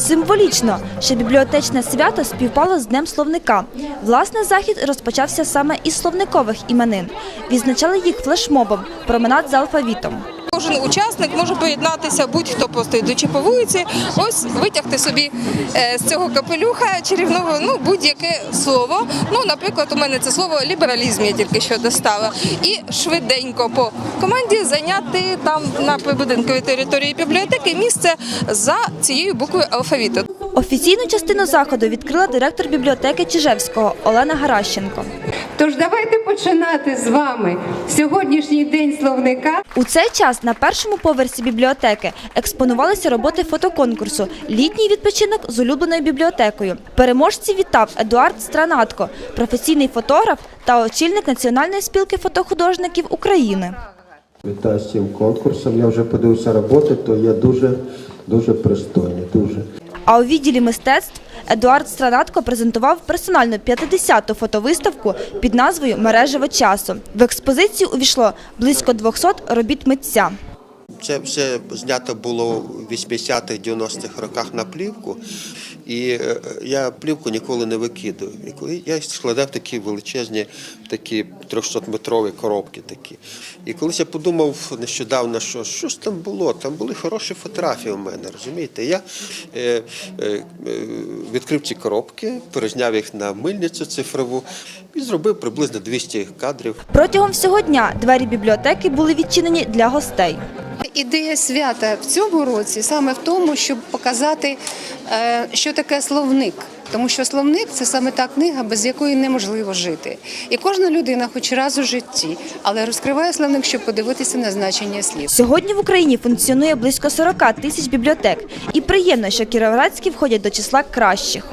Символічно, що бібліотечне свято співпало з Днем словника. Власне, захід розпочався саме із словникових іменин. Відзначали їх флешмобом променад за алфавітом. Кожен учасник може поєднатися, будь-хто просто йдучи по вулиці, ось витягти собі е, з цього капелюха чарівного ну будь-яке слово. Ну, наприклад, у мене це слово лібералізм я тільки що достала. І швиденько по команді зайняти там на прибудинковій території бібліотеки місце за цією буквою алфавіту. Офіційну частину заходу відкрила директор бібліотеки Чижевського Олена Гаращенко. Тож давайте починати з вами сьогоднішній день словника. У цей час на першому поверсі бібліотеки експонувалися роботи фотоконкурсу Літній відпочинок з улюбленою бібліотекою. Переможці вітав Едуард Странатко, професійний фотограф та очільник Національної спілки фотохудожників України. Вітаю з цим конкурсом. Я вже подивився роботи, то є дуже, дуже пристойні, дуже. А у відділі мистецтв Едуард Странатко презентував персональну 50-ту фотовиставку під назвою Мережево часу. В експозицію увійшло близько 200 робіт митця. Це все знято було у 80-х, 90-х роках на плівку, і е, я плівку ніколи не викидаю. І я складав такі величезні, такі 300-метрові коробки такі. І колись я подумав нещодавно, що що ж там було? Там були хороші фотографії у мене, розумієте? Я е, е, е, відкрив ці коробки, перезняв їх на мильницю цифрову і зробив приблизно 200 кадрів. Протягом всього дня двері бібліотеки були відчинені для гостей. Ідея свята в цьому році саме в тому, щоб показати, е, що таке словник. Тому що словник це саме та книга, без якої неможливо жити. І кожна людина, хоч раз у житті, але розкриває словник, щоб подивитися на значення слів. Сьогодні в Україні функціонує близько 40 тисяч бібліотек. І приємно, що кіровоградські входять до числа кращих.